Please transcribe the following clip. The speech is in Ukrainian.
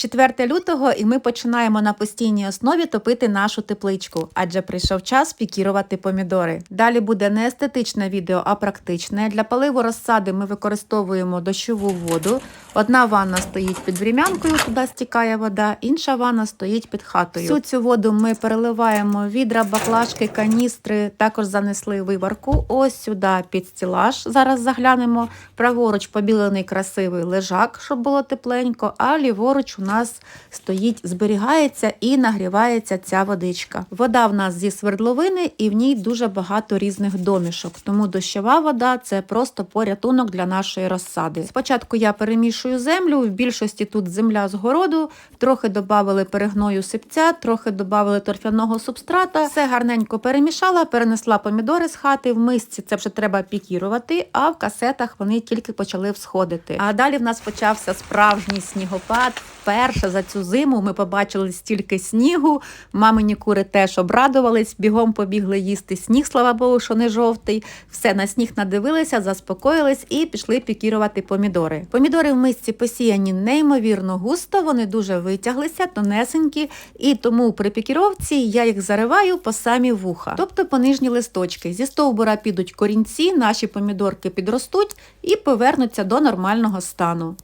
4 лютого і ми починаємо на постійній основі топити нашу тепличку, адже прийшов час пікірувати помідори. Далі буде не естетичне відео, а практичне. Для поливу розсади ми використовуємо дощову воду. Одна ванна стоїть під врем'янкою, туди стікає вода, інша ванна стоїть під хатою. Всю цю воду ми переливаємо відра, баклажки, каністри. Також занесли виварку. Ось сюди під стілаж. Зараз заглянемо. Праворуч побілений красивий лежак, щоб було тепленько, а ліворуч у нас стоїть, зберігається і нагрівається ця водичка. Вода в нас зі свердловини, і в ній дуже багато різних домішок. Тому дощова вода це просто порятунок для нашої розсади. Спочатку я перемішую землю. В більшості тут земля з городу, трохи додали перегною сипця, трохи додали торфяного субстрата. Все гарненько перемішала, перенесла помідори з хати. В мисці це вже треба пікірувати, а в касетах вони тільки почали всходити. А далі в нас почався справжній снігопад. Вперше за цю зиму ми побачили стільки снігу. Мамині кури теж обрадувались, бігом побігли їсти сніг, слава Богу, що не жовтий. Все на сніг надивилися, заспокоїлись і пішли пікірувати помідори. Помідори в мисці посіяні неймовірно густо, вони дуже витяглися, тонесенькі, і тому при пікіровці я їх зариваю по самі вуха, тобто по нижні листочки. Зі стовбура підуть корінці, наші помідорки підростуть і повернуться до нормального стану.